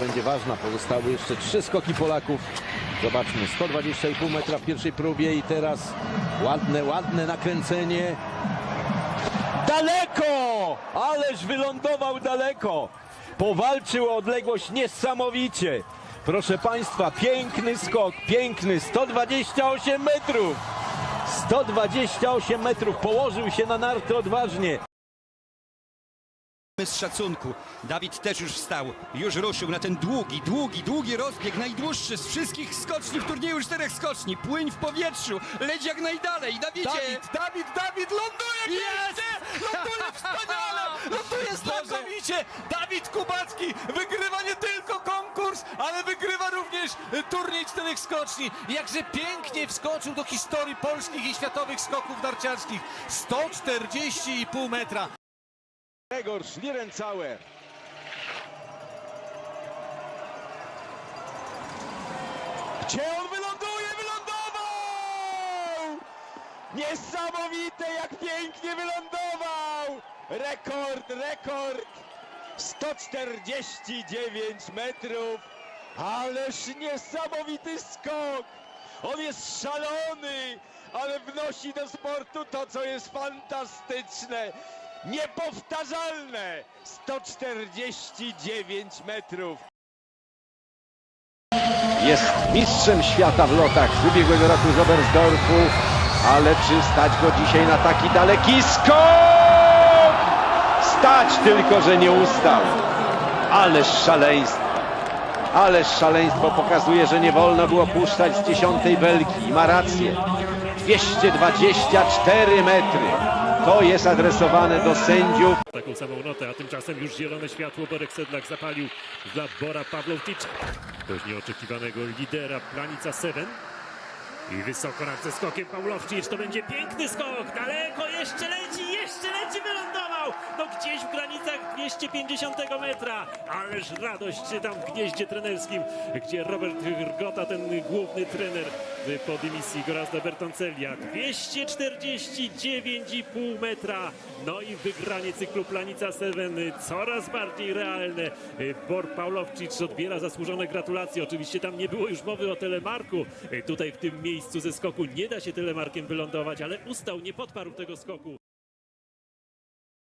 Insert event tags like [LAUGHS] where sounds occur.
Będzie ważna, pozostały jeszcze trzy skoki Polaków. Zobaczmy, 120,5 metra w pierwszej próbie i teraz ładne, ładne nakręcenie. Daleko! Ależ wylądował daleko. Powalczył o odległość niesamowicie. Proszę Państwa, piękny skok, piękny, 128 metrów. 128 metrów, położył się na narty odważnie. Z szacunku. Dawid też już wstał, już ruszył na ten długi, długi, długi rozbieg, najdłuższy z wszystkich skoczni w turnieju czterech skoczni. Płyń w powietrzu, leć jak najdalej. Dawidzie! Dawid, Dawid, Dawid ląduje Jest! Ląduje wspaniale! [LAUGHS] Ląduje znakomicie! Dawid Kubacki wygrywa nie tylko konkurs, ale wygrywa również y, turniej czterech skoczni. Jakże pięknie wskoczył do historii polskich i światowych skoków narciarskich. 140,5 metra. Gregor Schlierenzauer. Gdzie on wyląduje? Wylądował! Niesamowite, jak pięknie wylądował! Rekord, rekord! 149 metrów! Ależ niesamowity skok! On jest szalony, ale wnosi do sportu to, co jest fantastyczne, niepowtarzalne! 149 metrów! Jest mistrzem świata w lotach z ubiegłego roku z Oberstdorfu. Ale czy stać go dzisiaj na taki daleki skok? Stać tylko, że nie ustał. Ależ szaleństwo. Ależ szaleństwo pokazuje, że nie wolno było puszczać z dziesiątej belki. I ma rację. 224 metry. To jest adresowane do sędziów. taką samą notę, a tymczasem już zielone światło Borek Sedlak zapalił dla Bora Pawłowicza. Dość nieoczekiwanego lidera Planica 7. I wysoko nad ze skokiem Pawłowicz, to będzie piękny skok, daleko, jeszcze leci, jeszcze leci, wylądował! No gdzieś w granicach 250 metra, ależ radość tam w gnieździe trenerskim, gdzie Robert Grgota, ten główny trener po dymisji Gorazda Bertoncellia, 249,5 metra, no i wygranie cyklu Planica 7 coraz bardziej realne. Bor Pawłowicz odbiera zasłużone gratulacje, oczywiście tam nie było już mowy o telemarku, tutaj w tym miejscu ze skoku nie da się telemarkiem wylądować, ale ustał, nie podparł tego skoku.